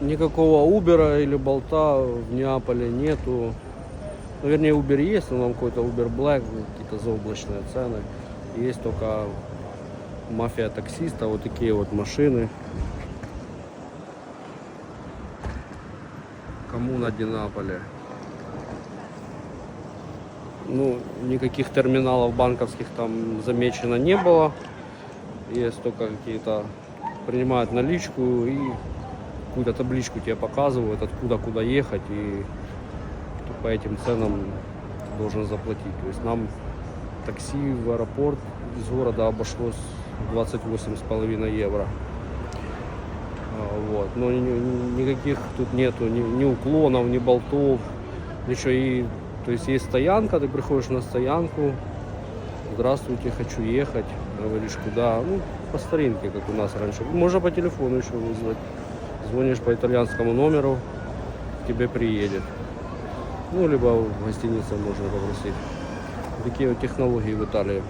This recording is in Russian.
Никакого Убера или болта в Неаполе нету. Ну, вернее, Uber есть, но нам какой-то Uber Black, какие-то заоблачные цены. Есть только мафия таксиста, вот такие вот машины. Коммуна Динаполе. Ну, никаких терминалов банковских там замечено не было. Есть только какие-то принимают наличку и какую-то табличку тебе показывают, откуда куда ехать и что по этим ценам должен заплатить. То есть нам такси в аэропорт из города обошлось 28,5 евро. А, Вот. Но ни- ни- никаких тут нету ни, ни уклонов, ни болтов, ничего. И, то есть есть стоянка, ты приходишь на стоянку, здравствуйте, хочу ехать, говоришь куда, ну, по старинке, как у нас раньше. Можно по телефону еще вызвать. Звонишь по итальянскому номеру, тебе приедет. Ну, либо в гостинице можно попросить. Такие вот технологии в Италии.